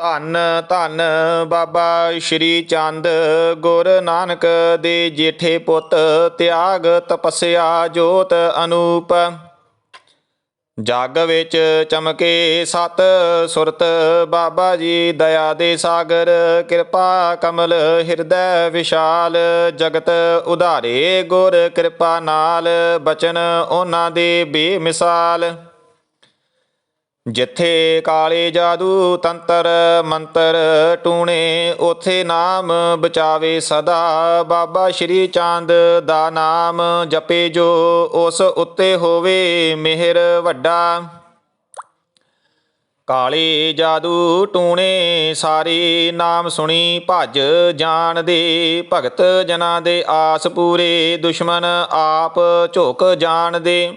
ਧੰਨ ਧੰਨ ਬਾਬਾ ਸ਼੍ਰੀ ਚੰਦ ਗੁਰ ਨਾਨਕ ਦੇ ਜੇਠੇ ਪੁੱਤ, ਤਿਆਗ ਤਪੱਸਿਆ ਜੋਤ ਅਨੂਪ। ਜਗ ਵਿੱਚ ਚਮਕੇ ਸਤ ਸੁਰਤ, ਬਾਬਾ ਜੀ ਦਇਆ ਦੇ ਸਾਗਰ, ਕਿਰਪਾ ਕਮਲ ਹਿਰਦੈ ਵਿਸ਼ਾਲ। ਜਗਤ ਉਧਾਰੇ ਗੁਰ ਕਿਰਪਾ ਨਾਲ, ਬਚਨ ਉਹਨਾਂ ਦੇ ਬੇਮਿਸਾਲ। ਜਿੱਥੇ ਕਾਲੇ ਜਾਦੂ ਤੰਤਰ ਮੰਤਰ ਟੂਣੇ, ਉਥੇ ਨਾਮ ਬਚਾਵੇ ਸਦਾ। ਬਾਬਾ ਸ਼੍ਰੀ ਚੰਦ ਦਾ ਨਾਮ ਜਪੇ ਜੋ, ਉਸ ਉੱਤੇ ਹੋਵੇ ਮਿਹਰ ਵੱਡਾ। ਕਾਲੇ ਜਾਦੂ ਟੂਣੇ, ਸਾਰੇ ਨਾਮ ਸੁਣੀ ਭਜ ਜਾਣ ਦੇ। ਭਗਤ ਜਨਾਂ ਦੇ ਆਸ ਪੂਰੇ, ਦੁਸ਼ਮਨ ਆਪ ਝੁਕ ਜਾਣ ਦੇ।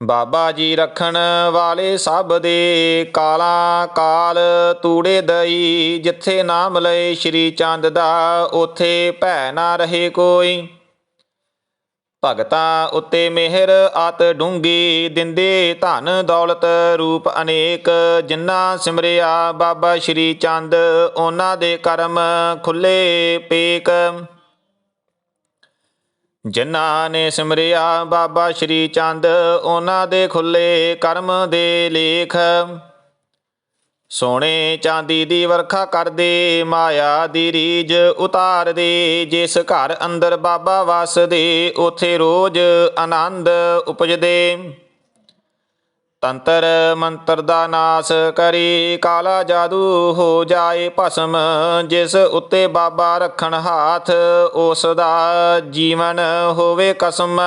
ਬਾਬਾ ਜੀ ਰੱਖਣ ਵਾਲੇ ਸਭ ਦੇ ਕਾਲਾ ਕਾਲ ਤੂੜੇ ਦਈ, ਜਿੱਥੇ ਨਾਮ ਲਏ ਸ਼੍ਰੀ ਚੰਦ ਦਾ, ਉਥੇ ਭੈ ਨਾ ਰਹੇ ਕੋਈ। ਭਗਤਾਂ ਉੱਤੇ ਮਿਹਰ ਆਤ ਡੂੰਗੀ ਦਿੰਦੇ ਧਨ ਦੌਲਤ ਰੂਪ ਅਨੇਕ। ਜਿਨ੍ਹਾਂ ਸਿਮਰਿਆ ਬਾਬਾ ਸ਼੍ਰੀ ਚੰਦ, ਉਹਨਾਂ ਦੇ ਕਰਮ ਖੁੱਲੇ ਪੇਕ। ਜਿਨ੍ਹਾਂ ਨੇ ਸਿਮਰਿਆ ਬਾਬਾ ਸ਼੍ਰੀ ਚੰਦ, ਉਹਨਾਂ ਦੇ ਖੁੱਲੇ ਕਰਮ ਦੇ ਲੇਖ। ਸੋਨੇ ਚਾਂਦੀ ਦੀ ਵਰਖਾ ਕਰਦੇ, ਮਾਇਆ ਦੀ ਰੀਜ ਉਤਾਰਦੇ, ਜਿਸ ਘਰ ਅੰਦਰ ਬਾਬਾ ਵਸਦੇ, ਉਥੇ ਰੋਜ਼ ਆਨੰਦ ਉਪਜਦੇ। ਤੰਤਰ ਮੰਤਰ ਦਾ ਨਾਸ ਕਰੀ, ਕਾਲਾ ਜਾਦੂ ਹੋ ਜਾਏ ਭਸਮ, ਜਿਸ ਉੱਤੇ ਬਾਬਾ ਰੱਖਣ ਹਾਥ, ਉਸ ਦਾ ਜੀਵਨ ਹੋਵੇ ਕਸਮ।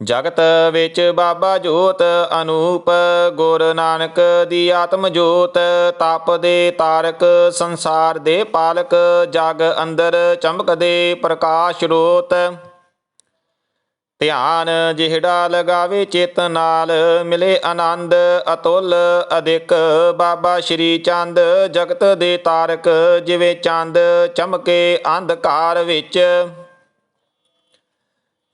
ਜਗਤ ਵਿੱਚ ਬਾਬਾ ਜੋਤ ਅਨੂਪ, ਗੁਰ ਨਾਨਕ ਦੀ ਆਤਮ ਜੋਤ, ਤਪ ਦੇ ਤਾਰਕ, ਸੰਸਾਰ ਦੇ ਪਾਲਕ, ਜਗ ਅੰਦਰ ਚਮਕਦੇ ਪ੍ਰਕਾਸ਼ ਰੋਤ। ਧਿਆਨ ਜਿਹੜਾ ਲਗਾਵੇ ਚਿਤ ਨਾਲ, ਮਿਲੇ ਆਨੰਦ ਅਤੁੱਲ ਅਧਿਕ। ਬਾਬਾ ਸ਼੍ਰੀ ਚੰਦ ਜਗਤ ਦੇ ਤਾਰਕ, ਜਿਵੇਂ ਚੰਦ ਚਮਕੇ ਅੰਧਕਾਰ ਵਿੱਚ।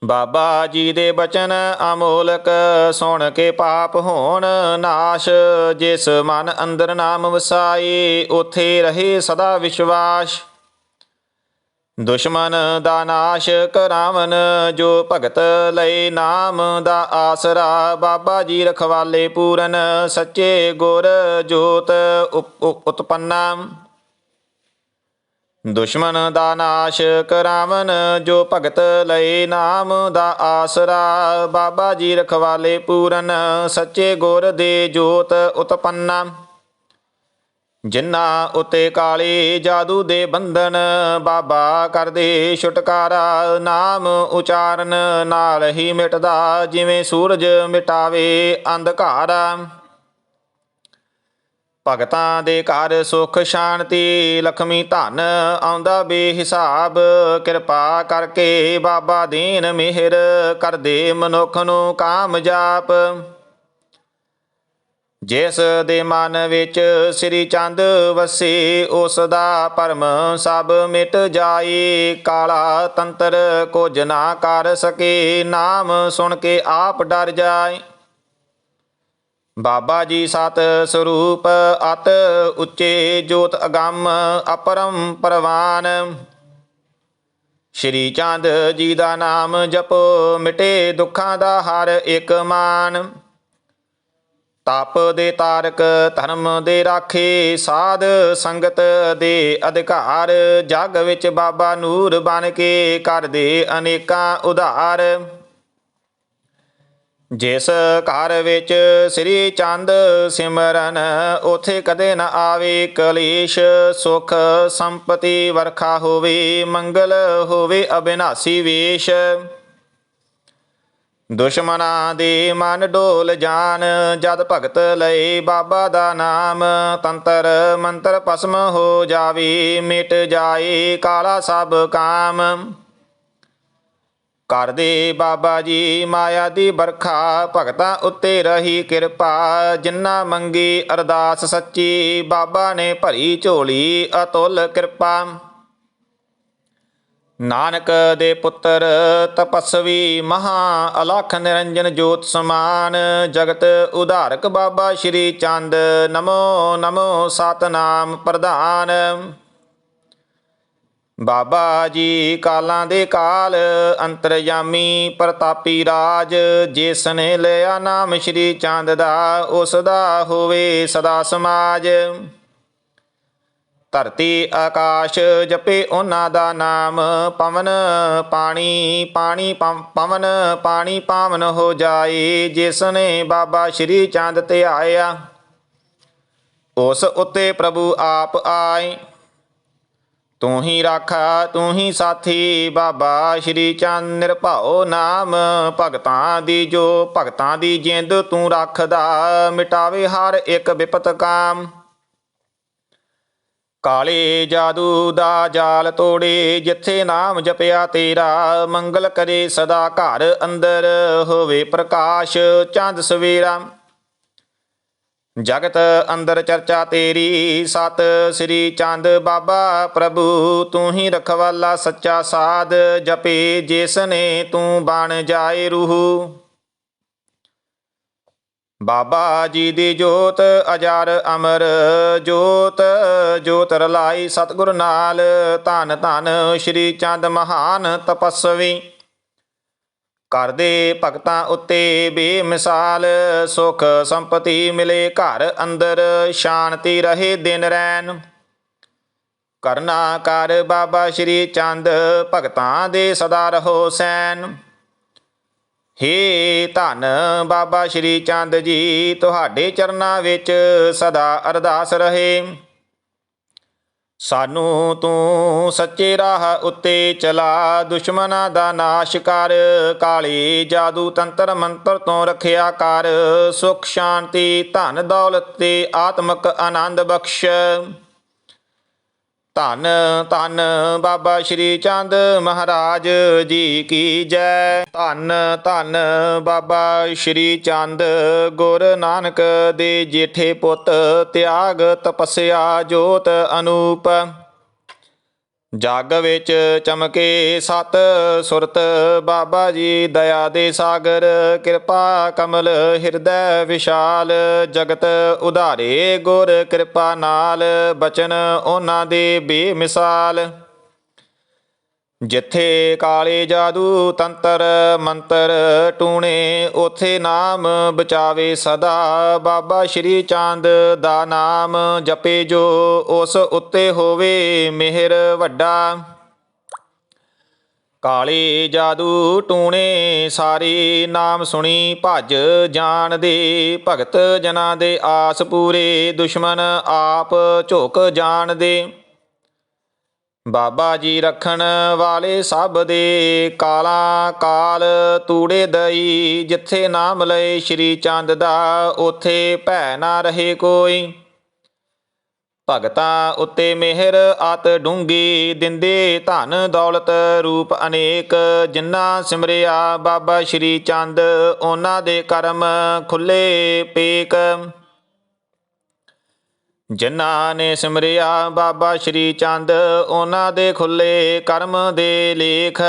ਬਾਬਾ ਜੀ ਦੇ ਬਚਨ ਅਮੋਲਕ, ਸੁਣ ਕੇ ਪਾਪ ਹੋਣ ਨਾਸ਼। ਜਿਸ ਮਨ ਅੰਦਰ ਨਾਮ ਵਸਾਏ, ਉਥੇ ਰਹੇ ਸਦਾ ਵਿਸ਼ਵਾਸ। ਦੁਸ਼ਮਨ ਦਾ ਨਾਸ਼ ਕਰਾਵਨ, ਜੋ ਭਗਤ ਲਈ ਨਾਮ ਦਾ ਆਸਰਾ, ਬਾਬਾ ਜੀ ਰਖਵਾਲੇ ਪੂਰਨ, ਸੱਚੇ ਗੁਰ ਜੋਤ ਉਪ- ਉਪ- ਉਤਪੰਨਾ। ਦੁਸ਼ਮਨ ਦਾ ਨਾਸ਼ ਕਰਾਵਨ, ਜੋ ਭਗਤ ਲਈ ਨਾਮ ਦਾ ਆਸਰਾ, ਬਾਬਾ ਜੀ ਰਖਵਾਲੇ ਪੂਰਨ, ਸੱਚੇ ਗੁਰ ਦੇ ਜੋਤ ਉਤਪੰਨਾ। ਜਿਨ੍ਹਾਂ ਉਤੇ ਕਾਲੇ ਜਾਦੂ ਦੇ ਬੰਧਨ, ਬਾਬਾ ਕਰਦੇ ਛੁਟਕਾਰਾ, ਨਾਮ ਉਚਾਰਨ, ਨਾਲ ਹੀ ਮਿਟਦਾ, ਜਿਵੇਂ ਸੂਰਜ ਮਿਟਾਵੇ ਅੰਧਕਾਰ। ਭਗਤਾਂ ਦੇ ਘਰ ਸੁਖ ਸ਼ਾਂਤੀ, ਲਖਮੀ ਧਨ ਆਉਂਦਾ ਬੇਹਿਸਾਬ, ਕਿਰਪਾ ਕਰਕੇ ਬਾਬਾ ਦੀਨ ਮਿਹਰ ਕਰਦੇ ਮਨੁੱਖ ਨੂੰ ਕਾਮਯਾਬ ਜਿਸ ਦੇ ਮਨ ਵਿੱਚ ਸ੍ਰੀ ਚੰਦ ਵਸੇ, ਉਸ ਦਾ ਭਰਮ ਸਭ ਮਿਟ ਜਾਏ ਕਾਲਾ ਤੰਤਰ ਕੁਝ ਨਾ ਕਰ ਸਕੇ, ਨਾਮ ਸੁਣ ਕੇ ਆਪ ਡਰ ਜਾਏ ਬਾਬਾ ਜੀ ਸਤ ਸਰੂਪ, ਅਤ ਉੱਚੇ ਜੋਤ ਅਗੰਮ, ਅਪਰਮ ਪਰਵਾਨ। ਸ਼੍ਰੀ ਚੰਦ ਜੀ ਦਾ ਨਾਮ ਜਪੋ, ਮਿਟੇ ਦੁੱਖਾਂ ਦਾ ਹਰ ਇੱਕ ਮਾਨ। ਤਪ ਦੇ ਤਾਰਕ ਧਰਮ ਦੇ ਰਾਖੇ, ਸਾਧ ਸੰਗਤ ਦੇ ਅਧਿਕਾਰ, ਜਗ ਵਿੱਚ ਬਾਬਾ ਨੂਰ ਬਣ ਕੇ ਕਰਦੇ ਅਨੇਕਾਂ ਉਧਾਰ। ਜਿਸ ਘਰ ਵਿੱਚ ਸ੍ਰੀ ਚੰਦ ਸਿਮਰਨ, ਉਥੇ ਕਦੇ ਨਾ ਆਵੇ ਕਲੇਸ਼, ਸੁਖ ਸੰਪਤੀ ਵਰਖਾ ਹੋਵੇ, ਮੰਗਲ ਹੋਵੇ, ਅਬਿਨਾਸੀ ਵੇਸ਼। ਦੁਸ਼ਮਨਾਂ ਦੇ ਮਨ ਡੋਲ ਜਾਣ ਜਦ ਭਗਤ ਲਏ ਬਾਬਾ ਦਾ ਨਾਮ। ਤੰਤਰ ਮੰਤਰ ਪਸਮ ਹੋ ਜਾਵੇ, ਮਿਟ ਜਾਏ ਕਾਲਾ ਸਭ ਕਾਮ। ਕਰਦੇ ਬਾਬਾ ਜੀ ਮਾਇਆ ਦੀ ਬਰਖਾ ਭਗਤਾਂ ਉੱਤੇ ਰਹੀ ਕਿਰਪਾ। ਜਿੰਨਾ ਮੰਗੀ ਅਰਦਾਸ ਸੱਚੀ, ਬਾਬਾ ਨੇ ਭਰੀ ਝੋਲੀ ਅਤੁੱਲ ਕਿਰਪਾ। ਨਾਨਕ ਦੇ ਪੁੱਤਰ ਤਪਸਵੀ ਮਹਾ ਅਲਖ ਨਿਰੰਜਨ ਜੋਤ ਸਮਾਨ, ਜਗਤ ਉਧਾਰਕ ਬਾਬਾ ਸ਼੍ਰੀ ਚੰਦ, ਨਮੋ ਨਮੋ ਸਤਨਾਮ ਪ੍ਰਧਾਨ। ਬਾਬਾ ਜੀ ਕਾਲਾਂ ਦੇ ਕਾਲ, ਅੰਤਰਯਾਮੀ ਪ੍ਰਤਾਪੀ ਰਾਜ ਜਿਸ ਨੇ ਲਿਆ ਨਾਮ ਸ਼੍ਰੀ ਚੰਦ ਦਾ, ਉਸ ਦਾ ਹੋਵੇ ਸਦਾ ਸਮਾਜ। ਧਰਤੀ ਆਕਾਸ਼ ਜਪੇ ਉਹਨਾਂ ਦਾ ਨਾਮ, ਪਵਨ ਪਾਣੀ ਪਾਣੀ ਪਵਨ ਪਾਣੀ ਪਾਵਨ ਹੋ ਜਾਏ, ਜਿਸ ਨੇ ਬਾਬਾ ਸ਼੍ਰੀ ਚੰਦ ਤੇ ਆਇਆ। ਉਸ ਉੱਤੇ ਪ੍ਰਭੂ ਆਪ ਆਏ। ਤੂੰ ਹੀ ਰਾਖਾ, ਤੂੰ ਹੀ ਸਾਥੀ, ਬਾਬਾ ਸ਼੍ਰੀ ਚੰਦ ਨਿਰਭਉ ਨਾਮ। ਭਗਤਾਂ ਦੀ ਜੋ ਭਗਤਾਂ ਦੀ ਜਿੰਦ ਤੂੰ ਰੱਖਦਾ, ਮਿਟਾਵੇ ਹਰ ਇੱਕ ਵਿਪਤ ਕਾਮ। ਕਾਲੇ ਜਾਦੂ ਦਾ ਜਾਲ ਤੋੜੇ, ਜਿੱਥੇ ਨਾਮ ਜਪਿਆ ਤੇਰਾ, ਮੰਗਲ ਕਰੇ ਸਦਾ ਘਰ ਅੰਦਰ ਹੋਵੇ ਪ੍ਰਕਾਸ਼, ਚੰਦ ਸਵੇਰਾ। ਜਗਤ ਅੰਦਰ ਚਰਚਾ ਤੇਰੀ, ਸਤ ਸ੍ਰੀ ਚੰਦ ਬਾਬਾ ਪ੍ਰਭੂ, ਤੂੰ ਹੀ ਰਖਵਾਲਾ ਸੱਚਾ ਸਾਧ ਜਪੇ ਜਿਸ ਨੇ ਤੂੰ ਬਣ ਜਾਏ ਰੂਹ। ਬਾਬਾ ਜੀ ਦੀ ਜੋਤ, ਅਜਾਰ ਅਮਰ ਜੋਤ ਜੋਤ ਰਲਾਈ ਸਤਿਗੁਰ ਨਾਲ। ਧੰਨ ਧੰਨ ਸ਼੍ਰੀ ਚੰਦ ਮਹਾਨ ਤਪਸਵੀ। ਕਰਦੇ ਭਗਤਾਂ ਉੱਤੇ ਬੇਮਿਸਾਲ, ਸੁਖ ਸੰਪਤੀ ਮਿਲੇ ਘਰ ਅੰਦਰ, ਸ਼ਾਂਤੀ ਰਹੇ ਦਿਨ ਰੈਨ ਕਰਨਾ ਕਰ ਬਾਬਾ ਸ਼੍ਰੀ ਚੰਦ, ਭਗਤਾਂ ਦੇ ਸਦਾ ਰਹੋ ਸੈਨ ਹੇ ਧੰਨ ਬਾਬਾ ਸ਼੍ਰੀ ਚੰਦ ਜੀ, ਤੁਹਾਡੇ ਚਰਨਾਂ ਵਿੱਚ ਸਦਾ ਅਰਦਾਸ ਰਹੇ। ਸਾਨੂੰ ਤੂੰ ਸੱਚੇ ਰਾਹ ਉੱਤੇ ਚਲਾ ਦੁਸ਼ਮਨਾਂ ਦਾ ਨਾਸ਼ ਕਰ, ਕਾਲੇ ਜਾਦੂ ਤੰਤਰ ਮੰਤਰ ਤੋਂ ਰੱਖਿਆ ਕਰ, ਸੁਖ, ਸ਼ਾਂਤੀ, ਧਨ, ਦੌਲਤ ਤੇ ਆਤਮਕ ਆਨੰਦ ਬਖਸ਼। ਧੰਨ ਧੰਨ ਬਾਬਾ ਸ਼੍ਰੀ ਚੰਦ ਮਹਾਰਾਜ ਜੀ ਕੀ ਜੈ। ਧੰਨ ਧੰਨ ਬਾਬਾ ਸ਼੍ਰੀ ਚੰਦ ਗੁਰ ਨਾਨਕ ਦੇ ਜੇਠੇ ਪੁੱਤ, ਤਿਆਗ ਤਪੱਸਿਆ ਜੋਤ ਅਨੂਪ। ਜਗ ਵਿੱਚ ਚਮਕੇ ਸਤ ਸੁਰਤ, ਬਾਬਾ ਜੀ ਦਇਆ ਦੇ ਸਾਗਰ। ਕਿਰਪਾ ਕਮਲ ਹਿਰਦੈ ਵਿਸ਼ਾਲ, ਜਗਤ ਉਧਾਰੇ ਗੁਰ ਕਿਰਪਾ ਨਾਲ, ਬਚਨ ਉਹਨਾਂ ਦੇ ਬੇਮਿਸਾਲ। ਜਿੱਥੇ ਕਾਲੇ ਜਾਦੂ ਤੰਤਰ ਮੰਤਰ ਟੂਣੇ, ਉਥੇ ਨਾਮ ਬਚਾਵੇ ਸਦਾ। ਬਾਬਾ ਸ਼੍ਰੀ ਚੰਦ ਦਾ ਨਾਮ ਜਪੇ ਜੋ, ਉਸ ਉੱਤੇ ਹੋਵੇ ਮਿਹਰ ਵੱਡਾ। ਕਾਲੇ ਜਾਦੂ ਟੂਣੇ, ਸਾਰੇ ਨਾਮ ਸੁਣੀ ਭਜ ਜਾਣ ਦੇ। ਭਗਤ ਜਨਾਂ ਦੇ ਆਸ ਪੂਰੇ, ਦੁਸ਼ਮਨ ਆਪ ਝੁਕ ਜਾਣ ਦੇ। ਬਾਬਾ ਜੀ ਰੱਖਣ ਵਾਲੇ ਸਭ ਦੇ ਕਾਲਾ ਕਾਲ ਤੂੜੇ ਦਈ, ਜਿੱਥੇ ਨਾਮ ਲਏ ਸ਼੍ਰੀ ਚੰਦ ਦਾ, ਉਥੇ ਭੈ ਨਾ ਰਹੇ ਕੋਈ। ਭਗਤਾਂ ਉੱਤੇ ਮਿਹਰ ਅਤ ਡੂੰਗੀ, ਦਿੰਦੇ ਧਨ ਦੌਲਤ ਰੂਪ ਅਨੇਕ। ਜਿਨ੍ਹਾਂ ਸਿਮਰਿਆ ਬਾਬਾ ਸ਼੍ਰੀ ਚੰਦ, ਉਹਨਾਂ ਦੇ ਕਰਮ ਖੁੱਲੇ ਪੇਕ। ਜਿਨ੍ਹਾਂ ਨੇ ਸਿਮਰਿਆ ਬਾਬਾ ਸ਼੍ਰੀ ਚੰਦ, ਉਹਨਾਂ ਦੇ ਖੁੱਲੇ ਕਰਮ ਦੇ ਲੇਖ।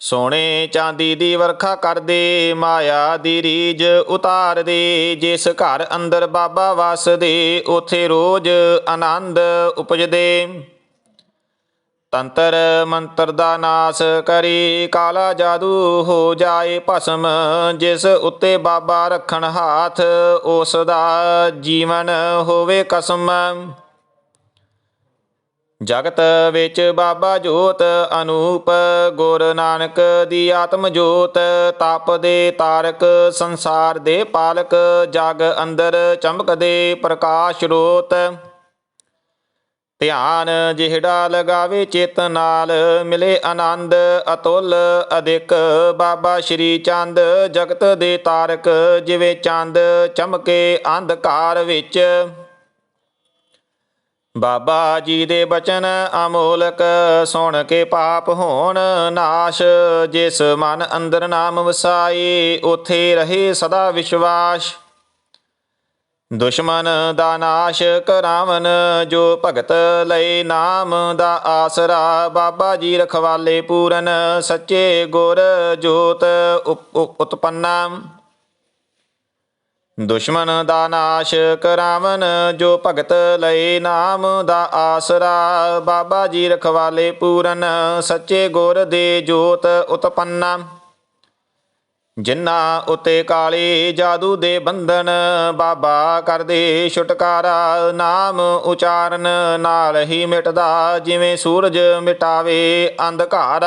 ਸੋਨੇ ਚਾਂਦੀ ਦੀ ਵਰਖਾ ਕਰਦੇ, ਮਾਇਆ ਦੀ ਰੀਜ ਉਤਾਰਦੇ, ਜਿਸ ਘਰ ਅੰਦਰ ਬਾਬਾ ਵਸਦੇ, ਉਥੇ ਰੋਜ਼ ਆਨੰਦ ਉਪਜਦੇ। ਤੰਤਰ ਮੰਤਰ ਦਾ ਨਾਸ ਕਰੀ, ਕਾਲਾ ਜਾਦੂ ਹੋ ਜਾਏ ਭਸਮ, ਜਿਸ ਉੱਤੇ ਬਾਬਾ ਰੱਖਣ ਹਾਥ, ਉਸ ਦਾ ਜੀਵਨ ਹੋਵੇ ਕਸਮ। ਜਗਤ ਵਿੱਚ ਬਾਬਾ ਜੋਤ ਅਨੂਪ, ਗੁਰ ਨਾਨਕ ਦੀ ਆਤਮ ਜੋਤ, ਤਪ ਦੇ ਤਾਰਕ, ਸੰਸਾਰ ਦੇ ਪਾਲਕ, ਜਗ ਅੰਦਰ ਚਮਕਦੇ ਪ੍ਰਕਾਸ਼ ਰੋਤ। ਧਿਆਨ ਜਿਹੜਾ ਲਗਾਵੇ ਚਿਤ ਨਾਲ, ਮਿਲੇ ਆਨੰਦ ਅਤੁੱਲ ਅਧਿਕ। ਬਾਬਾ ਸ਼੍ਰੀ ਚੰਦ ਜਗਤ ਦੇ ਤਾਰਕ, ਜਿਵੇਂ ਚੰਦ ਚਮਕੇ ਅੰਧਕਾਰ ਵਿੱਚ। ਬਾਬਾ ਜੀ ਦੇ ਬਚਨ ਅਮੋਲਕ, ਸੁਣ ਕੇ ਪਾਪ ਹੋਣ ਨਾਸ਼। ਜਿਸ ਮਨ ਅੰਦਰ ਨਾਮ ਵਸਾਈ ਉਥੇ ਰਹੇ ਸਦਾ ਵਿਸ਼ਵਾਸ। ਦੁਸ਼ਮਨ ਦਾ ਨਾਸ਼ ਕਰਾਵਨ, ਜੋ ਭਗਤ ਲਈ ਨਾਮ ਦਾ ਆਸਰਾ, ਬਾਬਾ ਜੀ ਰਖਵਾਲੇ ਪੂਰਨ, ਸੱਚੇ ਗੁਰ ਜੋਤ ਉਪ- ਉਪ- ਉਤਪੰਨਾ। ਦੁਸ਼ਮਨ ਦਾ ਨਾਸ਼ ਕਰਾਵਨ, ਜੋ ਭਗਤ ਲਈ ਨਾਮ ਦਾ ਆਸਰਾ, ਬਾਬਾ ਜੀ ਰਖਵਾਲੇ ਪੂਰਨ, ਸੱਚੇ ਗੁਰ ਦੇ ਜੋਤ ਉਤਪੰਨਾ। ਜਿਨ੍ਹਾਂ ਉਤੇ ਕਾਲੇ ਜਾਦੂ ਦੇ ਬੰਧਨ, ਬਾਬਾ ਕਰਦੇ ਛੁਟਕਾਰਾ, ਨਾਮ ਉਚਾਰਨ ਨਾਲ ਹੀ ਮਿਟਦਾ, ਜਿਵੇਂ ਸੂਰਜ ਮਿਟਾਵੇ ਅੰਧਕਾਰ।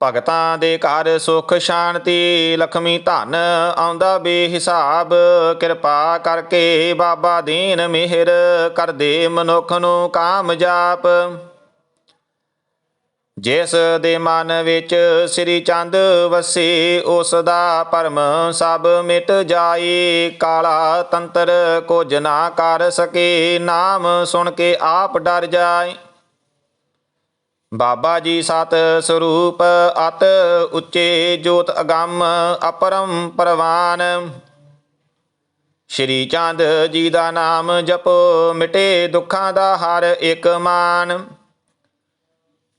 ਭਗਤਾਂ ਦੇ ਘਰ ਸੁਖ ਸ਼ਾਂਤੀ, ਲਖਮੀ ਧਨ ਆਉਂਦਾ ਬੇਹਿਸਾਬ। ਕਿਰਪਾ ਕਰਕੇ ਬਾਬਾ ਦੀਨ ਮਿਹਰ, ਕਰਦੇ ਮਨੁੱਖ ਨੂੰ ਕਾਮਯਾਬ ਜਿਸ ਦੇ ਮਨ ਵਿੱਚ ਸ੍ਰੀ ਚੰਦ ਵਸੇ, ਉਸ ਦਾ ਭਰਮ ਸਭ ਮਿਟ ਜਾਏ ਕਾਲਾ ਤੰਤਰ ਕੁਝ ਨਾ ਕਰ ਸਕੇ, ਨਾਮ ਸੁਣ ਕੇ ਆਪ ਡਰ ਜਾਏ ਬਾਬਾ ਜੀ ਸਤ ਸਰੂਪ, ਅਤ ਉੱਚੇ ਜੋਤ ਅਗੰਮ, ਅਪਰਮ ਪਰਵਾਨ। ਸ਼੍ਰੀ ਚੰਦ ਜੀ ਦਾ ਨਾਮ ਜਪੋ, ਮਿਟੇ ਦੁੱਖਾਂ ਦਾ ਹਰ ਇੱਕ ਮਾਨ।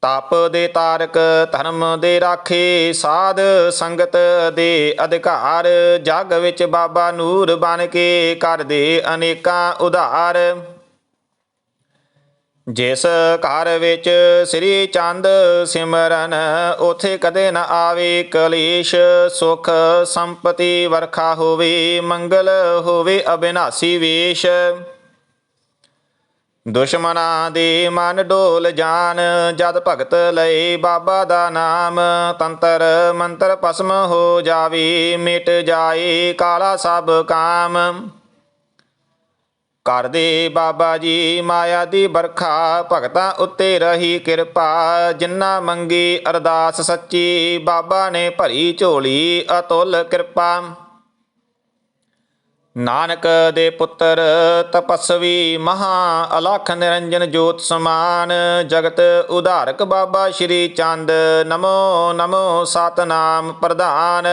ਤਪ ਦੇ ਤਾਰਕ, ਧਰਮ ਦੇ ਰਾਖੇ, ਸਾਧ ਸੰਗਤ ਦੇ ਅਧਿਕਾਰ, ਜਗ ਵਿੱਚ ਬਾਬਾ ਨੂਰ ਬਣ ਕੇ ਕਰਦੇ ਅਨੇਕਾਂ ਉਧਾਰ। ਜਿਸ ਘਰ ਵਿੱਚ ਸ੍ਰੀ ਚੰਦ ਸਿਮਰਨ, ਉਥੇ ਕਦੇ ਨਾ ਆਵੇ ਕਲੇਸ਼, ਸੁਖ ਸੰਪਤੀ ਵਰਖਾ ਹੋਵੇ, ਮੰਗਲ ਹੋਵੇ, ਅਬਿਨਾਸੀ ਵੇਸ਼। ਦੁਸ਼ਮਨਾਂ ਦੇ ਮਨ ਡੋਲ ਜਾਣ ਜਦ ਭਗਤ ਲਏ ਬਾਬਾ ਦਾ ਨਾਮ। ਤੰਤਰ ਮੰਤਰ ਪਸਮ ਹੋ ਜਾਵੇ, ਮਿਟ ਜਾਏ ਕਾਲਾ ਸਭ ਕਾਮ। ਕਰਦੇ ਬਾਬਾ ਜੀ ਮਾਇਆ ਦੀ ਬਰਖਾ ਭਗਤਾਂ ਉੱਤੇ ਰਹੀ ਕਿਰਪਾ। ਜਿੰਨਾ ਮੰਗੀ ਅਰਦਾਸ ਸੱਚੀ, ਬਾਬਾ ਨੇ ਭਰੀ ਝੋਲੀ, ਅਤੁੱਲ ਕਿਰਪਾ। ਨਾਨਕ ਦੇ ਪੁੱਤਰ, ਤਪਸਵੀ ਮਹਾ ਅਲਖ ਨਿਰੰਜਨ ਜੋਤ ਸਮਾਨ, ਜਗਤ ਉਧਾਰਕ ਬਾਬਾ ਸ਼੍ਰੀ ਚੰਦ, ਨਮੋ ਨਮੋ ਸਤਨਾਮ ਪ੍ਰਧਾਨ।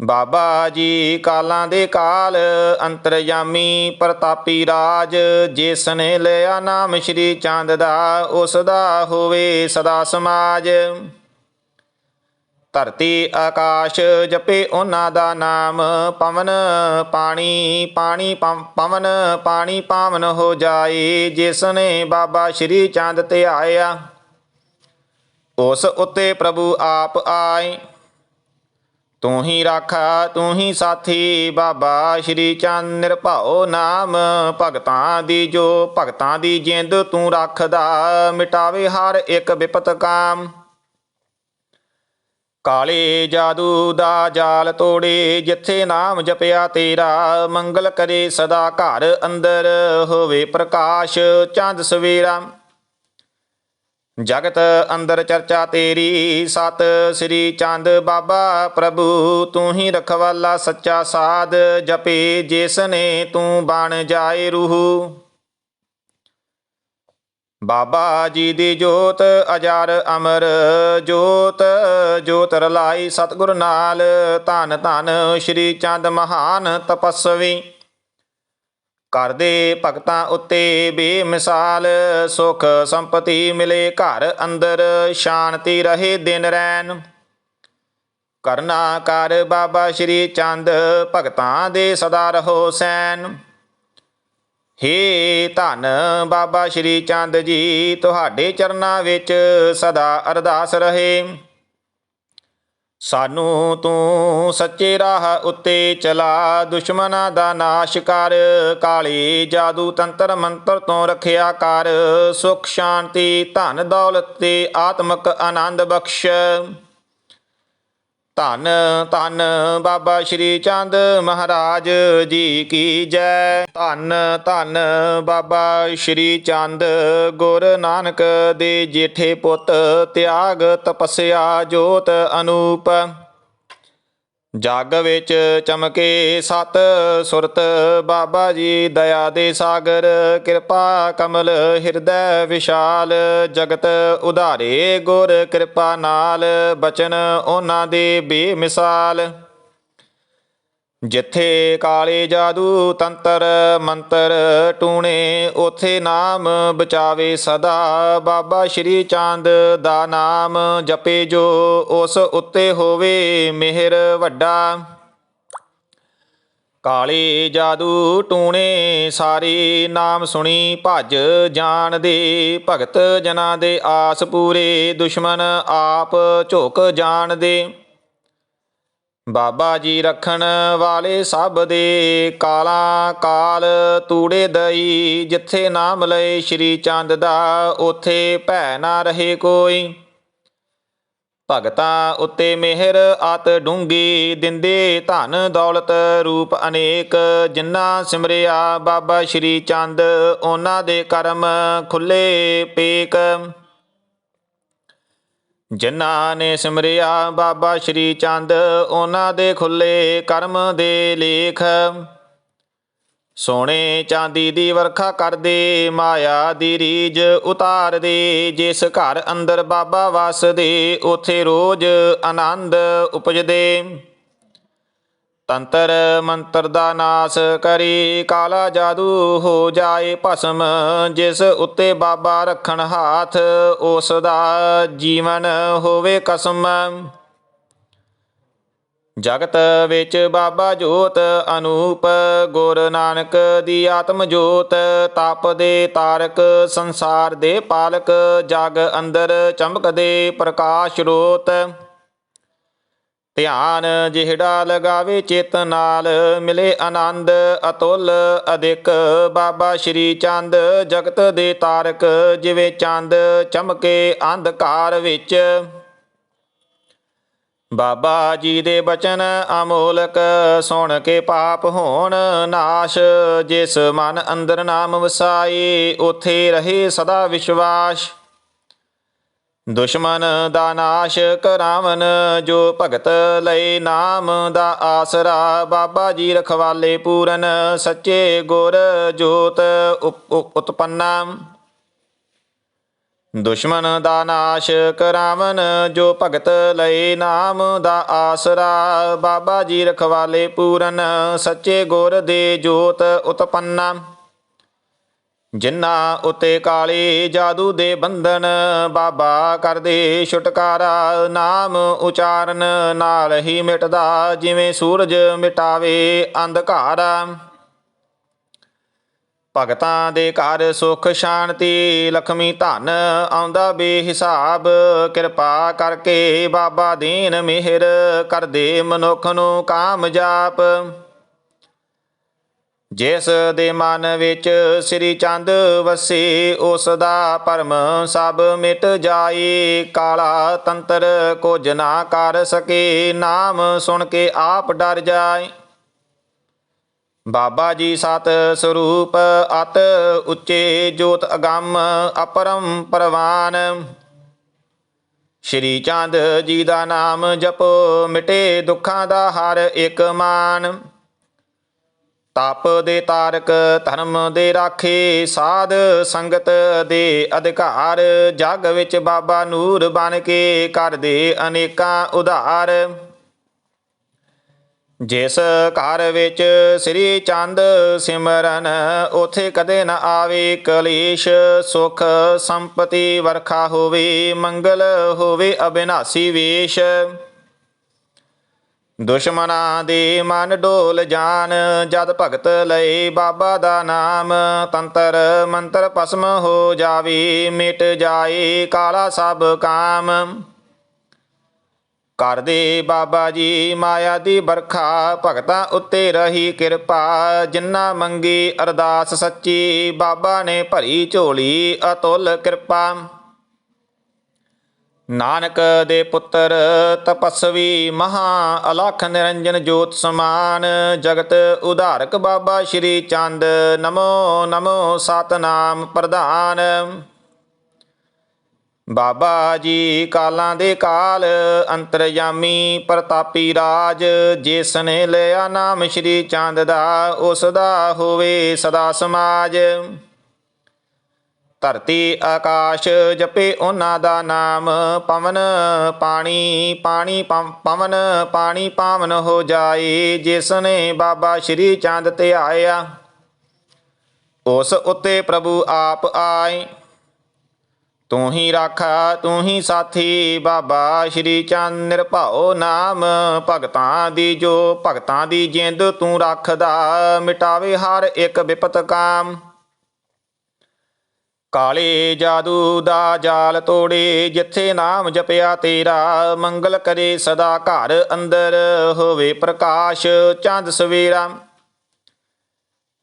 ਬਾਬਾ ਜੀ ਕਾਲਾਂ ਦੇ ਕਾਲ, ਅੰਤਰਯਾਮੀ ਪ੍ਰਤਾਪੀ ਰਾਜ ਜਿਸ ਨੇ ਲਿਆ ਨਾਮ ਸ਼੍ਰੀ ਚੰਦ ਦਾ, ਉਸ ਦਾ ਹੋਵੇ ਸਦਾ ਸਮਾਜ। ਧਰਤੀ ਆਕਾਸ਼ ਜਪੇ ਉਹਨਾਂ ਦਾ ਨਾਮ, ਪਵਨ ਪਾਣੀ ਪਾਣੀ ਪਵਨ ਪਾਣੀ ਪਾਵਨ ਹੋ ਜਾਏ, ਜਿਸ ਨੇ ਬਾਬਾ ਸ਼੍ਰੀ ਚੰਦ ਤੇ ਆਇਆ। ਉਸ ਉੱਤੇ ਪ੍ਰਭੂ ਆਪ ਆਏ। ਤੂੰ ਹੀ ਰਾਖਾ, ਤੂੰ ਹੀ ਸਾਥੀ, ਬਾਬਾ ਸ਼੍ਰੀ ਚੰਦ ਨਿਰਭਉ ਨਾਮ। ਭਗਤਾਂ ਦੀ ਜੋ ਭਗਤਾਂ ਦੀ ਜਿੰਦ ਤੂੰ ਰੱਖਦਾ, ਮਿਟਾਵੇ ਹਰ ਇੱਕ ਵਿਪਤ ਕਾਮ। ਕਾਲੇ ਜਾਦੂ ਦਾ ਜਾਲ ਤੋੜੇ, ਜਿੱਥੇ ਨਾਮ ਜਪਿਆ ਤੇਰਾ, ਮੰਗਲ ਕਰੇ ਸਦਾ ਘਰ ਅੰਦਰ ਹੋਵੇ ਪ੍ਰਕਾਸ਼, ਚੰਦ ਸਵੇਰਾ। ਜਗਤ ਅੰਦਰ ਚਰਚਾ ਤੇਰੀ, ਸਤ ਸ੍ਰੀ ਚੰਦ ਬਾਬਾ ਪ੍ਰਭੂ, ਤੂੰ ਹੀ ਰਖਵਾਲਾ ਸੱਚਾ ਸਾਧ ਜਪੇ ਜਿਸ ਨੇ ਤੂੰ ਬਣ ਜਾਏ ਰੂਹ। ਬਾਬਾ ਜੀ ਦੀ ਜੋਤ, ਅਜਰ ਅਮਰ ਜੋਤ ਜੋਤ ਰਲਾਈ ਸਤਿਗੁਰ ਨਾਲ। ਧੰਨ ਧੰਨ ਸ਼੍ਰੀ ਚੰਦ ਮਹਾਨ ਤਪਸਵੀ। ਕਰਦੇ ਭਗਤਾਂ ਉੱਤੇ ਬੇਮਿਸਾਲ, ਸੁਖ ਸੰਪਤੀ ਮਿਲੇ ਘਰ ਅੰਦਰ, ਸ਼ਾਂਤੀ ਰਹੇ ਦਿਨ ਰੈਨ ਕਰਨਾ ਕਰ ਬਾਬਾ ਸ਼੍ਰੀ ਚੰਦ, ਭਗਤਾਂ ਦੇ ਸਦਾ ਰਹੋ ਸੈਨ ਹੇ ਧੰਨ ਬਾਬਾ ਸ਼੍ਰੀ ਚੰਦ ਜੀ, ਤੁਹਾਡੇ ਚਰਨਾਂ ਵਿੱਚ ਸਦਾ ਅਰਦਾਸ ਰਹੇ। ਸਾਨੂੰ ਤੂੰ ਸੱਚੇ ਰਾਹ ਉੱਤੇ ਚਲਾ ਦੁਸ਼ਮਨਾਂ ਦਾ ਨਾਸ਼ ਕਰ, ਕਾਲੇ ਜਾਦੂ ਤੰਤਰ ਮੰਤਰ ਤੋਂ ਰੱਖਿਆ ਕਰ, ਸੁਖ, ਸ਼ਾਂਤੀ, ਧਨ, ਦੌਲਤ ਤੇ ਆਤਮਿਕ ਆਨੰਦ ਬਖਸ਼। ਧੰਨ ਧੰਨ ਬਾਬਾ ਸ਼੍ਰੀ ਚੰਦ ਮਹਾਰਾਜ ਜੀ ਕੀ ਜੈ। ਧੰਨ ਧੰਨ ਬਾਬਾ ਸ਼੍ਰੀ ਚੰਦ ਗੁਰ ਨਾਨਕ ਦੇ ਜੇਠੇ ਪੁੱਤ, ਤਿਆਗ ਤਪੱਸਿਆ ਜੋਤ ਅਨੂਪ। ਜਗ ਵਿੱਚ ਚਮਕੇ ਸਤ ਸੁਰਤ, ਬਾਬਾ ਜੀ ਦਇਆ ਦੇ ਸਾਗਰ, ਕਿਰਪਾ ਕਮਲ ਹਿਰਦੈ ਵਿਸ਼ਾਲ, ਜਗਤ ਉਧਾਰੇ ਗੁਰ ਕਿਰਪਾ ਨਾਲ ਬਚਨ ਉਹਨਾਂ ਦੇ ਬੇਮਿਸਾਲ। ਜਿੱਥੇ ਕਾਲੇ ਜਾਦੂ ਤੰਤਰ ਮੰਤਰ ਟੂਣੇ, ਉਥੇ ਨਾਮ ਬਚਾਵੇ ਸਦਾ। ਬਾਬਾ ਸ਼੍ਰੀ ਚੰਦ ਦਾ ਨਾਮ ਜਪੇ ਜੋ, ਉਸ ਉੱਤੇ ਹੋਵੇ ਮਿਹਰ ਵੱਡਾ। ਕਾਲੇ ਜਾਦੂ ਟੂਣੇ, ਸਾਰੇ ਨਾਮ ਸੁਣੀ ਭਜ ਜਾਣ ਦੇ। ਭਗਤ ਜਨਾਂ ਦੇ ਆਸ ਪੂਰੇ, ਦੁਸ਼ਮਨ ਆਪ ਝੁਕ ਜਾਣ ਦੇ। ਬਾਬਾ ਜੀ ਰੱਖਣ ਵਾਲੇ ਸਭ ਦੇ ਕਾਲਾ ਕਾਲ ਤੂੜੇ ਦਈ, ਜਿੱਥੇ ਨਾਮ ਲਏ ਸ਼੍ਰੀ ਚੰਦ ਦਾ, ਉਥੇ ਭੈ ਨਾ ਰਹੇ ਕੋਈ। ਭਗਤਾਂ ਉੱਤੇ ਮਿਹਰ ਅਤ ਡੂੰਗੀ, ਦਿੰਦੇ ਧਨ ਦੌਲਤ ਰੂਪ ਅਨੇਕ। ਜਿਨ੍ਹਾਂ ਸਿਮਰਿਆ ਬਾਬਾ ਸ਼੍ਰੀ ਚੰਦ, ਉਹਨਾਂ ਦੇ ਕਰਮ ਖੁੱਲੇ ਪੇਕ। ਜਿਨ੍ਹਾਂ ਨੇ ਸਿਮਰਿਆ ਬਾਬਾ ਸ਼੍ਰੀ ਚੰਦ, ਉਹਨਾਂ ਦੇ ਖੁੱਲੇ ਕਰਮ ਦੇ ਲੇਖ। ਸੋਨੇ ਚਾਂਦੀ ਦੀ ਵਰਖਾ ਕਰਦੇ, ਮਾਇਆ ਦੀ ਰੀਜ ਉਤਾਰਦੇ, ਜਿਸ ਘਰ ਅੰਦਰ ਬਾਬਾ ਵਸਦੇ, ਉਥੇ ਰੋਜ਼ ਆਨੰਦ ਉਪਜਦੇ। ਤੰਤਰ ਮੰਤਰ ਦਾ ਨਾਸ ਕਰੀ, ਕਾਲਾ ਜਾਦੂ ਹੋ ਜਾਏ ਭਸਮ, ਜਿਸ ਉੱਤੇ ਬਾਬਾ ਰੱਖਣ ਹਾਥ, ਉਸ ਦਾ ਜੀਵਨ ਹੋਵੇ ਕਸਮ। ਜਗਤ ਵਿੱਚ ਬਾਬਾ ਜੋਤ ਅਨੂਪ, ਗੁਰ ਨਾਨਕ ਦੀ ਆਤਮ ਜੋਤ, ਤਪ ਦੇ ਤਾਰਕ, ਸੰਸਾਰ ਦੇ ਪਾਲਕ, ਜਗ ਅੰਦਰ ਚਮਕਦੇ ਪ੍ਰਕਾਸ਼ ਰੋਤ। ਧਿਆਨ ਜਿਹੜਾ ਲਗਾਵੇ ਚਿਤ ਨਾਲ, ਮਿਲੇ ਆਨੰਦ ਅਤੁੱਲ ਅਧਿਕ। ਬਾਬਾ ਸ਼੍ਰੀ ਚੰਦ ਜਗਤ ਦੇ ਤਾਰਕ, ਜਿਵੇਂ ਚੰਦ ਚਮਕੇ ਅੰਧਕਾਰ ਵਿੱਚ। ਬਾਬਾ ਜੀ ਦੇ ਬਚਨ ਅਮੋਲਕ, ਸੁਣ ਕੇ ਪਾਪ ਹੋਣ ਨਾਸ਼। ਜਿਸ ਮਨ ਅੰਦਰ ਨਾਮ ਵਸਾਈ ਉਥੇ ਰਹੇ ਸਦਾ ਵਿਸ਼ਵਾਸ। ਦੁਸ਼ਮਨ ਦਾ ਨਾਸ਼ ਕਰਾਵਨ, ਜੋ ਭਗਤ ਲਈ ਨਾਮ ਦਾ ਆਸਰਾ, ਬਾਬਾ ਜੀ ਰਖਵਾਲੇ ਪੂਰਨ, ਸੱਚੇ ਗੁਰ ਜੋਤ ਉਤਪੰਨਾ। ਦੁਸ਼ਮਨ ਦਾ ਨਾਸ਼ ਕਰਾਵਨ, ਜੋ ਭਗਤ ਲਈ ਨਾਮ ਦਾ ਆਸਰਾ, ਬਾਬਾ ਜੀ ਰਖਵਾਲੇ ਪੂਰਨ, ਸੱਚੇ ਗੁਰ ਦੇ ਜੋਤ ਉਤਪੰਨਾ। ਜਿਨ੍ਹਾਂ ਉਤੇ ਕਾਲੇ ਜਾਦੂ ਦੇ ਬੰਧਨ, ਬਾਬਾ ਕਰਦੇ ਛੁਟਕਾਰਾ, ਨਾਮ ਉਚਾਰਨ, ਨਾਲ ਹੀ ਮਿਟਦਾ ਜਿਵੇਂ ਸੂਰਜ ਮਿਟਾਵੇ ਅੰਧਕਾਰ। ਭਗਤਾਂ ਦੇ ਘਰ ਸੁਖ ਸ਼ਾਂਤੀ, ਲਖਮੀ ਧਨ ਆਉਂਦਾ ਬੇਹਿਸਾਬ। ਕਿਰਪਾ ਕਰਕੇ ਬਾਬਾ ਦੀਨ ਮਿਹਰ, ਕਰਦੇ ਮਨੁੱਖ ਨੂੰ ਕਾਮਯਾਬ ਜਿਸ ਦੇ ਮਨ ਵਿੱਚ ਸ੍ਰੀ ਚੰਦ ਵਸੇ, ਉਸ ਦਾ ਪਰਮ ਸਭ ਮਿਟ ਜਾਏ ਕਾਲਾ ਤੰਤਰ ਕੁਝ ਨਾ ਕਰ ਸਕੇ, ਨਾਮ ਸੁਣ ਕੇ ਆਪ ਡਰ ਜਾਏ ਬਾਬਾ ਜੀ ਸਤ ਸਰੂਪ, ਅਤ ਉੱਚੇ ਜੋਤ ਅਗੰਮ, ਅਪਰਮ ਪਰਵਾਨ। ਸ਼੍ਰੀ ਚੰਦ ਜੀ ਦਾ ਨਾਮ ਜਪੋ, ਮਿਟੇ ਦੁੱਖਾਂ ਦਾ ਹਰ ਇੱਕ ਮਾਨ। ਤਪ ਦੇ ਤਾਰਕ, ਧਰਮ ਦੇ ਰਾਖੇ, ਸਾਧ ਸੰਗਤ ਦੇ ਅਧਿਕਾਰ, ਜਗ ਵਿੱਚ ਬਾਬਾ ਨੂਰ ਬਨ ਕੇ ਕਰਦੇ ਅਨੇਕਾਂ ਉਧਾਰ। ਜਿਸ ਘਰ ਵਿੱਚ ਸ੍ਰੀ ਚੰਦ ਸਿਮਰਨ, ਉਥੇ ਕਦੇ ਨਾ ਆਵੇ ਕਲੇਸ਼, ਸੁਖ ਸੰਪਤੀ ਵਰਖਾ ਹੋਵੇ, ਮੰਗਲ ਹੋਵੇ, ਅਬਿਨਾਸੀ ਵੇਸ਼। ਦੁਸ਼ਮਨਾਂ ਦੇ ਮਨ ਡੋਲ ਜਾਣ ਜਦ ਭਗਤ ਲਏ ਬਾਬਾ ਦਾ ਨਾਮ। ਤੰਤਰ ਮੰਤਰ ਪਸਮ ਹੋ ਜਾਵੇ, ਮਿਟ ਜਾਏ ਕਾਲਾ ਸਭ ਕਾਮ। ਕਰਦੇ ਬਾਬਾ ਜੀ ਮਾਇਆ ਦੀ ਬਰਖਾ ਭਗਤਾਂ ਉੱਤੇ ਰਹੀ ਕਿਰਪਾ। ਜਿੰਨਾ ਮੰਗੀ ਅਰਦਾਸ ਸੱਚੀ, ਬਾਬਾ ਨੇ ਭਰੀ ਝੋਲੀ, ਅਤੁੱਲ ਕਿਰਪਾ। ਨਾਨਕ ਦੇ ਪੁੱਤਰ ਤਪਸਵੀ ਮਹਾ ਅਲਖ ਨਿਰੰਜਨ ਜੋਤ ਸਮਾਨ, ਜਗਤ ਉਧਾਰਕ ਬਾਬਾ ਸ਼੍ਰੀ ਚੰਦ, ਨਮੋ ਨਮੋ ਸਤਨਾਮ ਪ੍ਰਧਾਨ। ਬਾਬਾ ਜੀ ਕਾਲਾਂ ਦੇ ਕਾਲ, ਅੰਤਰਯਾਮੀ ਪ੍ਰਤਾਪੀ ਰਾਜ ਜਿਸ ਨੇ ਲਿਆ ਨਾਮ ਸ਼੍ਰੀ ਚੰਦ ਦਾ, ਉਸ ਦਾ ਹੋਵੇ ਸਦਾ ਸਮਾਜ। ਧਰਤੀ ਆਕਾਸ਼ ਜਪੇ ਉਹਨਾਂ ਦਾ ਨਾਮ, ਪਵਨ ਪਾਣੀ ਪਾਣੀ ਪਵਨ ਪਾਣੀ ਪਾਵਨ ਹੋ ਜਾਏ ਜਿਸਨੇ ਬਾਬਾ ਸ਼੍ਰੀ ਚੰਦ ਤੇ ਆਇਆ ਉਸ ਉੱਤੇ ਪ੍ਰਭੂ ਆਪ ਆਏ। ਤੂੰ ਹੀ ਰਾਖਾ, ਤੂੰ ਹੀ ਸਾਥੀ, ਬਾਬਾ ਸ਼੍ਰੀ ਚੰਦ ਨਿਰਭਉ ਨਾਮ। ਭਗਤਾਂ ਦੀ ਜੋ ਭਗਤਾਂ ਦੀ ਜਿੰਦ ਤੂੰ ਰੱਖਦਾ, ਮਿਟਾਵੇ ਹਰ ਇੱਕ ਵਿਪਤ ਕਾਮ। ਕਾਲੇ ਜਾਦੂ ਦਾ ਜਾਲ ਤੋੜੇ, ਜਿੱਥੇ ਨਾਮ ਜਪਿਆ ਤੇਰਾ, ਮੰਗਲ ਕਰੇ ਸਦਾ ਘਰ ਅੰਦਰ ਹੋਵੇ ਪ੍ਰਕਾਸ਼, ਚੰਦ ਸਵੇਰਾ।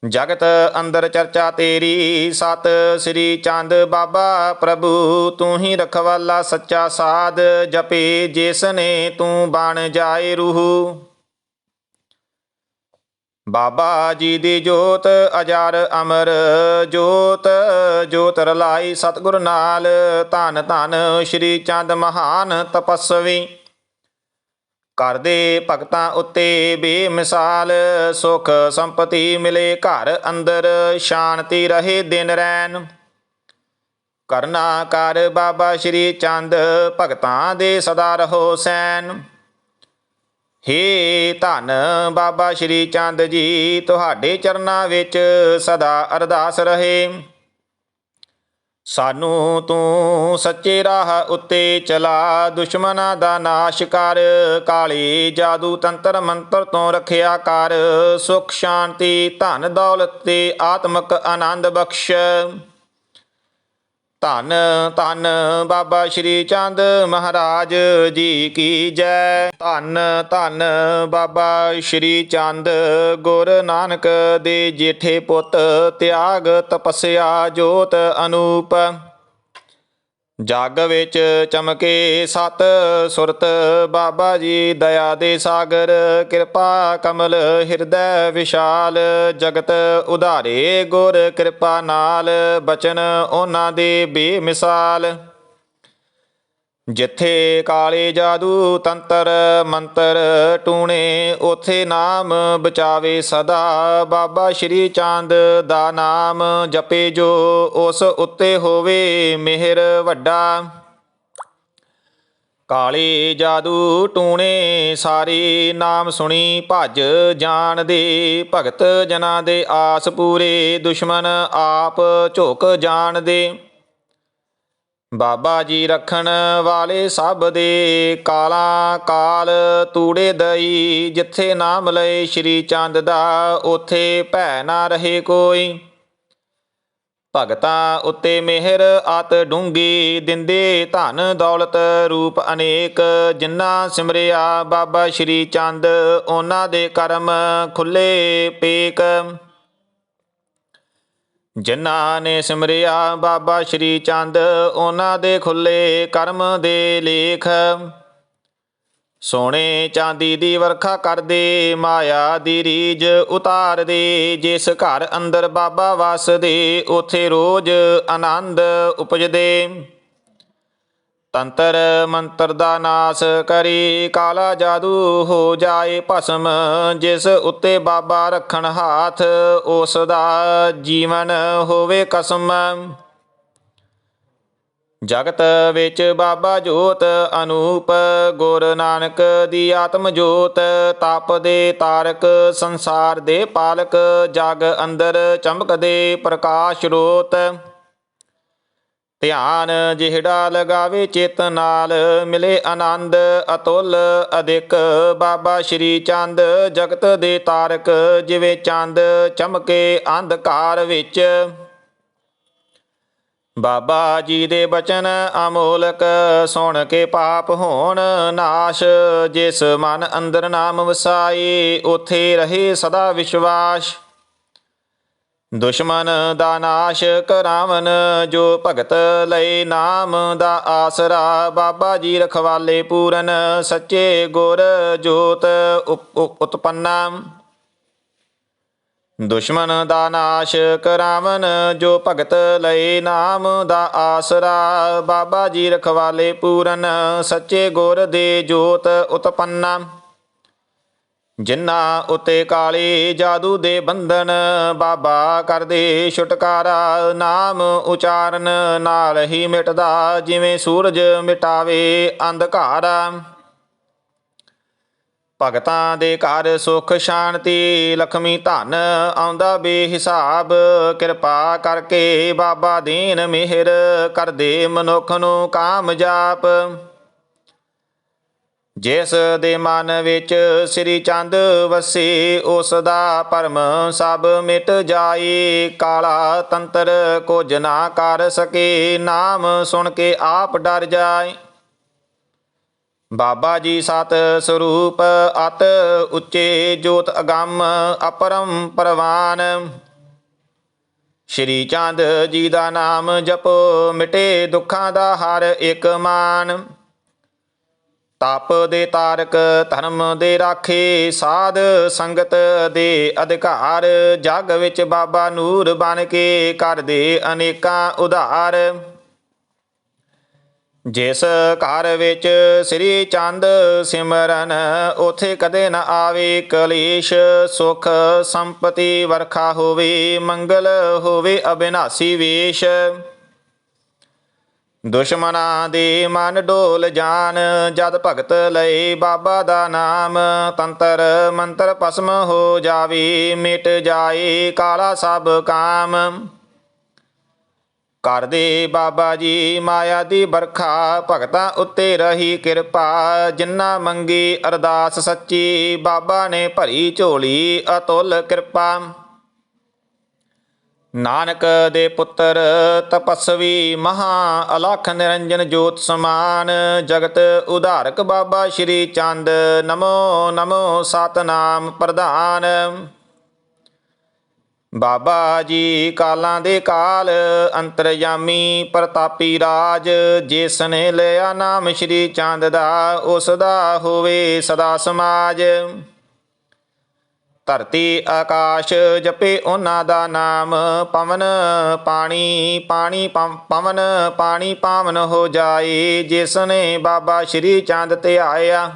ਜਗਤ ਅੰਦਰ ਚਰਚਾ ਤੇਰੀ, ਸਤ ਸ੍ਰੀ ਚੰਦ ਬਾਬਾ ਪ੍ਰਭੂ, ਤੂੰ ਹੀ ਰਖਵਾਲਾ ਸੱਚਾ ਸਾਧ ਜਪੇ ਜਿਸ ਨੇ ਤੂੰ ਬਣ ਜਾਏ ਰੂਹ। ਬਾਬਾ ਜੀ ਦੀ ਜੋਤ, ਅਜਰ ਅਮਰ ਜੋਤ ਜੋਤ ਰਲਾਈ ਸਤਿਗੁਰ ਨਾਲ। ਧੰਨ ਧੰਨ ਸ਼੍ਰੀ ਚੰਦ ਮਹਾਨ ਤਪਸਵੀ। ਕਰਦੇ ਭਗਤਾਂ ਉੱਤੇ ਬੇਮਿਸਾਲ ਸੁਖ ਸੰਪਤੀ ਮਿਲੇ ਘਰ ਅੰਦਰ, ਸ਼ਾਂਤੀ ਰਹੇ ਦਿਨ ਰੈਨ ਕਰਨਾ ਕਰ ਬਾਬਾ ਸ਼੍ਰੀ ਚੰਦ ਭਗਤਾਂ ਦੇ ਸਦਾ ਰਹੋ ਸੈਨ ਹੇ ਧੰਨ ਬਾਬਾ ਸ਼੍ਰੀ ਚੰਦ ਜੀ, ਤੁਹਾਡੇ ਚਰਨਾਂ ਵਿੱਚ ਸਦਾ ਅਰਦਾਸ ਰਹੇ। ਸਾਨੂੰ ਤੂੰ ਸੱਚੇ ਰਾਹ ਉੱਤੇ ਚਲਾ ਦੁਸ਼ਮਨਾਂ ਦਾ ਨਾਸ਼ ਕਰ, ਕਾਲੇ ਜਾਦੂ ਤੰਤਰ ਮੰਤਰ ਤੋਂ ਰੱਖਿਆ ਕਰ, ਸੁਖ, ਸ਼ਾਂਤੀ, ਧਨ, ਦੌਲਤ ਤੇ ਆਤਮਿਕ ਆਨੰਦ ਬਖਸ਼। ਧੰਨ ਧੰਨ ਬਾਬਾ ਸ਼੍ਰੀ ਚੰਦ ਮਹਾਰਾਜ ਜੀ ਕੀ ਜੈ। ਧੰਨ ਧੰਨ ਬਾਬਾ ਸ਼੍ਰੀ ਚੰਦ ਗੁਰ ਨਾਨਕ ਦੇ ਜੇਠੇ ਪੁੱਤ, ਤਿਆਗ ਤਪੱਸਿਆ ਜੋਤ ਅਨੂਪ। ਜਗ ਵਿੱਚ ਚਮਕੇ ਸਤ ਸੁਰਤ, ਬਾਬਾ ਜੀ ਦਇਆ ਦੇ ਸਾਗਰ, ਕਿਰਪਾ ਕਮਲ ਹਿਰਦੈ ਵਿਸ਼ਾਲ, ਜਗਤ ਉਧਾਰੇ ਗੁਰ ਕਿਰਪਾ ਨਾਲ ਬਚਨ ਉਹਨਾਂ ਦੇ ਬੇਮਿਸਾਲ। ਜਿੱਥੇ ਕਾਲੇ ਜਾਦੂ ਤੰਤਰ ਮੰਤਰ ਟੂਣੇ, ਉਥੇ ਨਾਮ ਬਚਾਵੇ ਸਦਾ। ਬਾਬਾ ਸ਼੍ਰੀ ਚੰਦ ਦਾ ਨਾਮ ਜਪੇ ਜੋ, ਉਸ ਉੱਤੇ ਹੋਵੇ ਮਿਹਰ ਵੱਡਾ। ਕਾਲੇ ਜਾਦੂ ਟੂਣੇ, ਸਾਰੇ ਨਾਮ ਸੁਣੀ ਭਜ ਜਾਣ ਦੇ। ਭਗਤ ਜਨਾਂ ਦੇ ਆਸ ਪੂਰੇ, ਦੁਸ਼ਮਨ ਆਪ ਝੁਕ ਜਾਣ ਦੇ। ਬਾਬਾ ਜੀ ਰੱਖਣ ਵਾਲੇ ਸਭ ਦੇ ਕਾਲਾ ਕਾਲ ਤੂੜੇ ਦਈ, ਜਿੱਥੇ ਨਾਮ ਲਏ ਸ਼੍ਰੀ ਚੰਦ ਦਾ, ਉਥੇ ਭੈ ਨਾ ਰਹੇ ਕੋਈ। ਭਗਤਾਂ ਉੱਤੇ ਮਿਹਰ ਅਤ ਡੂੰਗੀ ਦਿੰਦੇ ਧਨ ਦੌਲਤ ਰੂਪ ਅਨੇਕ। ਜਿਨ੍ਹਾਂ ਸਿਮਰਿਆ ਬਾਬਾ ਸ਼੍ਰੀ ਚੰਦ, ਉਹਨਾਂ ਦੇ ਕਰਮ ਖੁੱਲੇ ਪੇਕ। ਜਿਨ੍ਹਾਂ ਨੇ ਸਿਮਰਿਆ ਬਾਬਾ ਸ਼੍ਰੀ ਚੰਦ, ਉਹਨਾਂ ਦੇ ਖੁੱਲੇ ਕਰਮ ਦੇ ਲੇਖ। ਸੋਨੇ ਚਾਂਦੀ ਦੀ ਵਰਖਾ ਕਰਦੇ, ਮਾਇਆ ਦੀ ਰੀਜ ਉਤਾਰਦੇ, ਜਿਸ ਘਰ ਅੰਦਰ ਬਾਬਾ ਵਸਦੇ, ਉਥੇ ਰੋਜ਼ ਆਨੰਦ ਉਪਜਦੇ। ਤੰਤਰ ਮੰਤਰ ਦਾ ਨਾਸ ਕਰੀ, ਕਾਲਾ ਜਾਦੂ ਹੋ ਜਾਏ ਭਸਮ, ਜਿਸ ਉੱਤੇ ਬਾਬਾ ਰੱਖਣ ਹਾਥ, ਉਸ ਦਾ ਜੀਵਨ ਹੋਵੇ ਕਸਮ। ਜਗਤ ਵਿੱਚ ਬਾਬਾ ਜੋਤ ਅਨੂਪ, ਗੁਰ ਨਾਨਕ ਦੀ ਆਤਮ ਜੋਤ, ਤਪ ਦੇ ਤਾਰਕ, ਸੰਸਾਰ ਦੇ ਪਾਲਕ, ਜਗ ਅੰਦਰ ਚਮਕਦੇ ਪ੍ਰਕਾਸ਼ ਰੋਤ। ਧਿਆਨ ਜਿਹੜਾ ਲਗਾਵੇ ਚਿਤ ਨਾਲ, ਮਿਲੇ ਆਨੰਦ ਅਤੁੱਲ ਅਦਿਕ ਬਾਬਾ ਸ਼੍ਰੀ ਚੰਦ ਜਗਤ ਦੇ ਤਾਰਕ, ਜਿਵੇਂ ਚੰਦ ਚਮਕੇ ਅੰਧਕਾਰ ਵਿੱਚ। ਬਾਬਾ ਜੀ ਦੇ ਬਚਨ ਅਮੋਲਕ, ਸੁਣ ਕੇ ਪਾਪ ਹੋਣ ਨਾਸ਼। ਜਿਸ ਮਨ ਅੰਦਰ ਨਾਮ ਵਸਾਏ, ਉਥੇ ਰਹੇ ਸਦਾ ਵਿਸ਼ਵਾਸ। ਦੁਸ਼ਮਨ ਦਾ ਨਾਸ਼ ਕਰਾਵਨ, ਜੋ ਭਗਤ ਲਈ ਨਾਮ ਦਾ ਆਸਰਾ, ਬਾਬਾ ਜੀ ਰਖਵਾਲੇ ਪੂਰਨ, ਸੱਚੇ ਗੁਰ ਜੋਤ ਉਪ- ਉਪ- ਉਤਪੰਨਾ। ਦੁਸ਼ਮਨ ਦਾ ਨਾਸ਼ ਕਰਾਵਨ, ਜੋ ਭਗਤ ਲਈ ਨਾਮ ਦਾ ਆਸਰਾ, ਬਾਬਾ ਜੀ ਰਖਵਾਲੇ ਪੂਰਨ, ਸੱਚੇ ਗੁਰ ਦੇ ਜੋਤ ਉਤਪੰਨਾ। ਜਿਨ੍ਹਾਂ ਉਤੇ ਕਾਲੇ ਜਾਦੂ ਦੇ ਬੰਧਨ, ਬਾਬਾ ਕਰਦੇ ਛੁਟਕਾਰਾ, ਨਾਮ ਉਚਾਰਨ, ਨਾਲ ਹੀ ਮਿਟਦਾ, ਜਿਵੇਂ ਸੂਰਜ ਮਿਟਾਵੇ ਅੰਧਕਾਰਾ। ਭਗਤਾਂ ਦੇ ਘਰ ਸੁਖ ਸ਼ਾਂਤੀ, ਲਖਮੀ ਧਨ ਆਉਂਦਾ ਬੇਹਿਸਾਬ, ਕਿਰਪਾ ਕਰਕੇ ਬਾਬਾ ਦੀਨ ਮਿਹਰ ਕਰਦੇ ਮਨੁੱਖ ਨੂੰ ਕਾਮਯਾਬ ਜਿਸ ਦੇ ਮਨ ਵਿੱਚ ਸ੍ਰੀ ਚੰਦ ਵਸੇ, ਉਸ ਦਾ ਭਰਮ ਸਭ ਮਿਟ ਜਾਏ ਕਾਲਾ ਤੰਤਰ ਕੁਝ ਨਾ ਕਰ ਸਕੇ, ਨਾਮ ਸੁਣ ਕੇ ਆਪ ਡਰ ਜਾਏ ਬਾਬਾ ਜੀ ਸਤ ਸਰੂਪ, ਅਤ ਉੱਚੇ ਜੋਤ ਅਗੰਮ, ਅਪਰਮ ਪਰਵਾਨ। ਸ਼੍ਰੀ ਚੰਦ ਜੀ ਦਾ ਨਾਮ ਜਪੋ, ਮਿਟੇ ਦੁੱਖਾਂ ਦਾ ਹਰ ਇੱਕ ਮਾਨ। ਤਪ ਦੇ ਤਾਰਕ ਧਰਮ ਦੇ ਰਾਖੇ, ਸਾਧ ਸੰਗਤ ਦੇ ਅਧਿਕਾਰ, ਜਗ ਵਿੱਚ ਬਾਬਾ ਨੂਰ ਬਨ ਕੇ ਕਰਦੇ ਅਨੇਕਾਂ ਉਧਾਰ। ਜਿਸ ਘਰ ਵਿੱਚ ਸ੍ਰੀ ਚੰਦ ਸਿਮਰਨ, ਉਥੇ ਕਦੇ ਨਾ ਆਵੇ ਕਲੇਸ਼, ਸੁਖ ਸੰਪਤੀ ਵਰਖਾ ਹੋਵੇ, ਮੰਗਲ ਹੋਵੇ, ਅਬਿਨਾਸੀ ਵੇਸ਼। ਦੁਸ਼ਮਨਾਂ ਦੀ ਮਨ ਡੋਲ ਜਾਨ, ਜਦ ਭਗਤ ਲਈ ਬਾਬਾ ਦਾ ਨਾਮ। ਤੰਤਰ ਮੰਤਰ ਭਸਮ ਹੋ ਜਾਵੇ, ਮਿਟ ਜਾਏ ਕਾਲਾ ਸਭ ਕਾਮ। ਕਰਦੇ ਬਾਬਾ ਜੀ ਮਾਇਆ ਦੀ ਬਰਖਾ ਭਗਤਾਂ ਉੱਤੇ ਰਹੀ ਕਿਰਪਾ। ਜਿੰਨਾ ਮੰਗੀ ਅਰਦਾਸ ਸੱਚੀ, ਬਾਬਾ ਨੇ ਭਰੀ ਝੋਲੀ, ਅਤੁੱਲ ਕਿਰਪਾ। ਨਾਨਕ ਦੇ ਪੁੱਤਰ ਤਪਸਵੀ ਮਹਾ ਅਲਖ ਨਿਰੰਜਨ ਜੋਤ ਸਮਾਨ, ਜਗਤ ਉਧਾਰਕ ਬਾਬਾ ਸ਼੍ਰੀ ਚੰਦ, ਨਮੋ ਨਮੋ ਸਤਨਾਮ ਪ੍ਰਧਾਨ। ਬਾਬਾ ਜੀ ਕਾਲਾਂ ਦੇ ਕਾਲ, ਅੰਤਰਯਾਮੀ ਪ੍ਰਤਾਪੀ ਰਾਜ ਜਿਸ ਨੇ ਲਿਆ ਨਾਮ ਸ਼੍ਰੀ ਚੰਦ ਦਾ, ਉਸ ਦਾ ਹੋਵੇ ਸਦਾ ਸਮਾਜ। ਧਰਤੀ ਆਕਾਸ਼ ਜਪੇ ਉਹਨਾਂ ਦਾ ਨਾਮ, ਪਵਨ ਪਾਣੀ ਪਾਣੀ ਪਵਨ ਪਾਣੀ ਪਾਵਨ ਹੋ ਜਾਏ, ਜਿਸ ਨੇ ਬਾਬਾ ਸ਼੍ਰੀ ਚੰਦ ਤੇ ਆਇਆ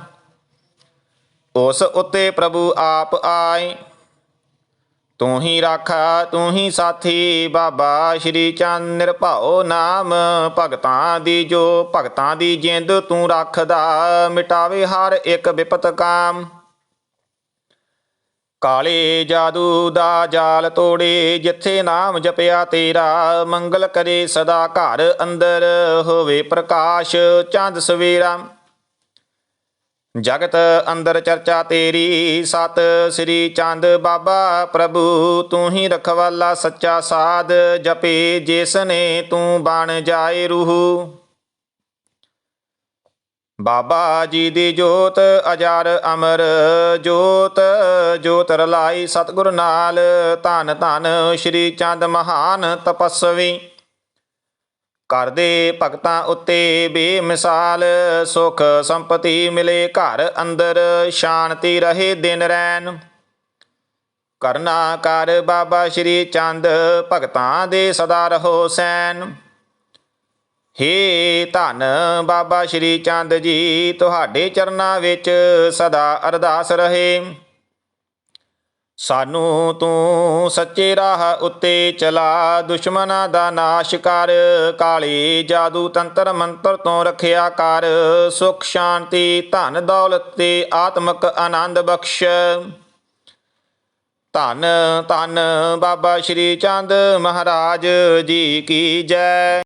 ਉਸ ਉੱਤੇ ਪ੍ਰਭੂ ਆਪ ਆਏ। ਤੂੰ ਹੀ ਰਾਖਾ, ਤੂੰ ਹੀ ਸਾਥੀ, ਬਾਬਾ ਸ਼੍ਰੀ ਚੰਦ ਨਿਰਭਉ ਨਾਮ। ਭਗਤਾਂ ਦੀ ਜੋ ਭਗਤਾਂ ਦੀ ਜਿੰਦ ਤੂੰ ਰੱਖਦਾ, ਮਿਟਾਵੇ ਹਰ ਇੱਕ ਵਿਪਤ ਕਾਮ। ਕਾਲੇ ਜਾਦੂ ਦਾ ਜਾਲ ਤੋੜੇ, ਜਿੱਥੇ ਨਾਮ ਜਪਿਆ ਤੇਰਾ, ਮੰਗਲ ਕਰੇ ਸਦਾ ਘਰ ਅੰਦਰ ਹੋਵੇ ਪ੍ਰਕਾਸ਼, ਚੰਦ ਸਵੇਰਾ। ਜਗਤ ਅੰਦਰ ਚਰਚਾ ਤੇਰੀ, ਸਤ ਸ੍ਰੀ ਚੰਦ ਬਾਬਾ ਪ੍ਰਭੂ, ਤੂੰ ਹੀ ਰਖਵਾਲਾ ਸੱਚਾ ਸਾਧ ਜਪੇ ਜਿਸ ਨੇ ਤੂੰ ਬਣ ਜਾਏ ਰੂਹ। ਬਾਬਾ ਜੀ ਦੀ ਜੋਤ, ਅਜਰ ਅਮਰ ਜੋਤ ਜੋਤ ਰਲਾਈ ਸਤਿਗੁਰ ਨਾਲ। ਧਨ ਧਨ ਸ਼੍ਰੀ ਚੰਦ ਮਹਾਨ ਤਪਸਵੀ। ਕਰਦੇ ਭਗਤਾਂ ਉੱਤੇ ਬੇਮਿਸਾਲ ਸੁਖ ਸੰਪਤੀ ਮਿਲੇ ਘਰ ਅੰਦਰ, ਸ਼ਾਂਤੀ ਰਹੇ ਦਿਨ ਰੈਨ ਕਰਨਾ ਕਰ ਬਾਬਾ ਸ਼੍ਰੀ ਚੰਦ, ਭਗਤਾਂ ਦੇ ਸਦਾ ਰਹੋ ਸੈਨ ਹੇ ਧੰਨ ਬਾਬਾ ਸ਼੍ਰੀ ਚੰਦ ਜੀ, ਤੁਹਾਡੇ ਚਰਨਾਂ ਵਿੱਚ ਸਦਾ ਅਰਦਾਸ ਰਹੇ। ਸਾਨੂੰ ਤੂੰ ਸੱਚੇ ਰਾਹ ਉੱਤੇ ਚਲਾ ਦੁਸ਼ਮਨਾਂ ਦਾ ਨਾਸ਼ ਕਰ, ਕਾਲੇ ਜਾਦੂ ਤੰਤਰ ਮੰਤਰ ਤੋਂ ਰੱਖਿਆ ਕਰ, ਸੁਖ, ਸ਼ਾਂਤੀ, ਧਨ, ਦੌਲਤ ਤੇ ਆਤਮਿਕ ਆਨੰਦ ਬਖਸ਼। ਧੰਨ ਧੰਨ ਬਾਬਾ ਸ਼੍ਰੀ ਚੰਦ ਮਹਾਰਾਜ ਜੀ ਕੀ ਜੈ।